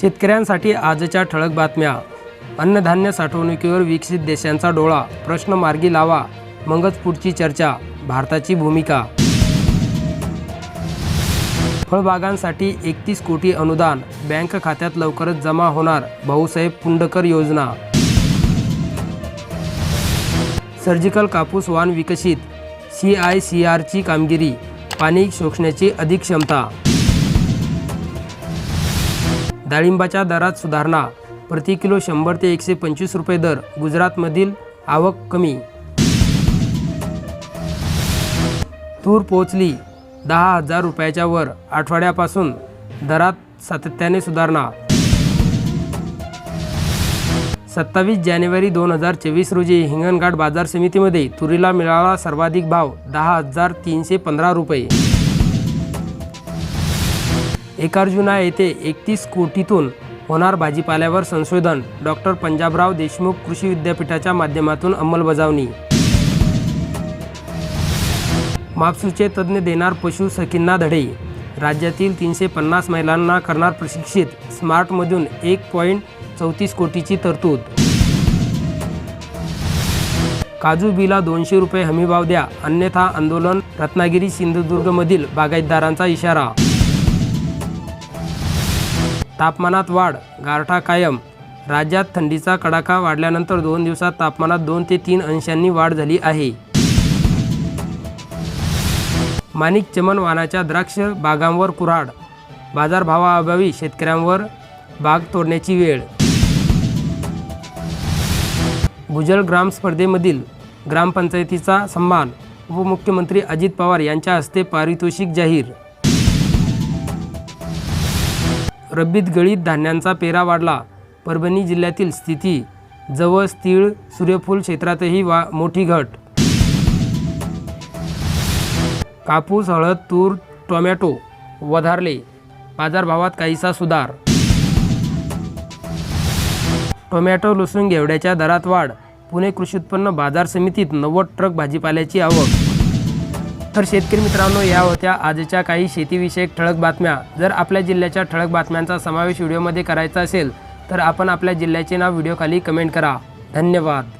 शेतकऱ्यांसाठी आजच्या ठळक बातम्या. अन्नधान्य साठवणुकीवर विकसित देशांचा डोळा. प्रश्न मार्गी लावा. मगच पुढची चर्चा. भारताची भूमिका. फळबागांसाठी एकतीस कोटी अनुदान. बँक खात्यात लवकरच जमा होणार. भाऊसाहेब पुंडकर योजना. सर्जिकल कापूस वाण विकसित. सी आय सी आरची कामगिरी. पाणी शोषण्याची अधिक क्षमता. डाळिंबाच्या दरात सुधारणा. प्रति किलो शंभर ते एकशे पंचवीस रुपये दर. गुजरातमधील आवक कमी. तूर पोचली दहा हजार रुपयाच्या वर. आठवड्यापासून दरात सातत्याने सुधारणा. सत्तावीस जानेवारी दोन हजार चोवीस रोजी हिंगणघाट बाजार समितीमध्ये तुरीला मिळाला सर्वाधिक भाव दहा हजार तीनशे पंधरा रुपये. एकार्जुना येथे एकतीस कोटीतून होणार भाजीपाल्यावर संशोधन. डॉक्टर पंजाबराव देशमुख कृषी विद्यापीठाच्या माध्यमातून अंमलबजावणी. मापसूचे तज्ज्ञ देणार पशु सखींना धडे. राज्यातील तीनशे पन्नास महिलांना करणार प्रशिक्षित. स्मार्टमधून एक पॉईंट चौतीस कोटीची तरतूद. काजू बिला दोनशे रुपये हमीभाव द्या. अन्यथा आंदोलन रत्नागिरी सिंधुदुर्गमधील बागायतदारांचा इशारा. तापमानात वाढ गारठा कायम. राज्यात थंडीचा कडाका वाढल्यानंतर दोन दिवसात तापमानात दोन ते तीन अंशांनी वाढ झाली आहे. माणिक चमन वानाच्या द्राक्ष बागांवर कुऱ्हाड. बाजारभावाअभावी शेतकऱ्यांवर बाग तोडण्याची वेळ. भुजल ग्राम स्पर्धेमधील ग्रामपंचायतीचा सन्मान. उपमुख्यमंत्री अजित पवार यांच्या हस्ते पारितोषिक जाहीर. रब्बीत गळीत धान्यांचा पेरा वाढला. परभणी जिल्ह्यातील स्थिती जवस तीळ सूर्यफूल क्षेत्रातही वा मोठी घट. कापूस हळद तूर टोमॅटो वधारले. बाजारभावात काहीसा सुधार. टोमॅटो लसूण घेवड्याच्या दरात वाढ. पुणे कृषी उत्पन्न बाजार समितीत नव्वद ट्रक भाजीपाल्याची आवक तर शेतकरी मित्रांनो या होत्या आजच्या काही शेतीविषयक ठळक बातम्या. जर आपल्या जिल्ह्याच्या ठळक बातम्यांचा समावेश व्हिडिओमध्ये करायचा असेल तर आपण आपल्या जिल्ह्याचे नाव व्हिडिओखाली कमेंट करा. धन्यवाद.